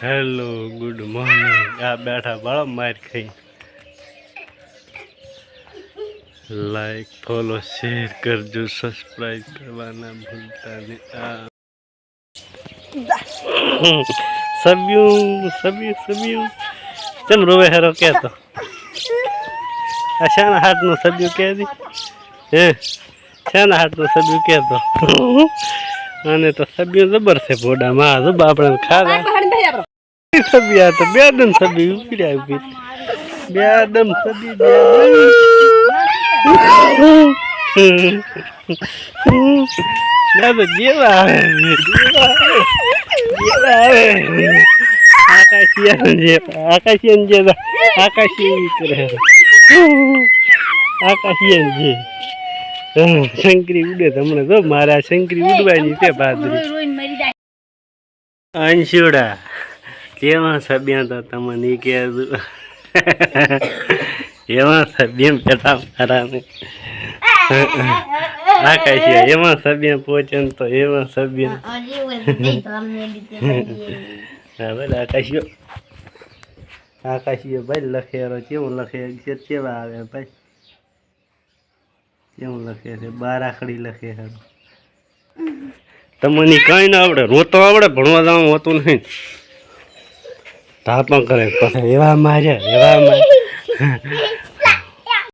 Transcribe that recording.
Hello good morning આ બેઠા બાળો માર ખાઈ. લાઈક ફોલો શેર કરજો સબસ્ક્રાઈબ કરવાના ભૂલતા નહીં આ સબ્યું સબ્યું સબ્યું ચમ રોવે હેરો કહેતો. આ શાના હાથનું સબ્યું કહે દી હે, શાના હાથનું સબ્યું કહેતો. અને તો સબ્યું જબર છે ભોડામાં. જબ આપણે ખાધા. તો બે દમ સબી ઉપડ્યા ઉપી બે દમ સબી બે દમ તો જેવા આવે જેવા આવે જેવા આકાશિયન જે આકાશિયન આકાશી કરે આકાશિયન જે શંકરી ઉડે તમને જો મારા શંકરી ઉડવાની છે બાદરી અંશુડા કેવા સભ્યા તો તમને કહેતું એવા સભ્ય પેટા મારાને. રાખાય છે? એવા સભ્ય પહોંચે ને તો એવા સભ્ય હા ભાઈ આકાશીઓ આકાશીઓ ભાઈ લખેરો કેવું લખે છે? કેવા આવે ભાઈ? કેવું લખે છે? બારાખડી લખે છે. તમને કઈ ના આવડે. રોતો આવડે ભણવા જવાનું હોતું નહીં. તાપા કરે. પછી એવા માર્યા એવા માર્યા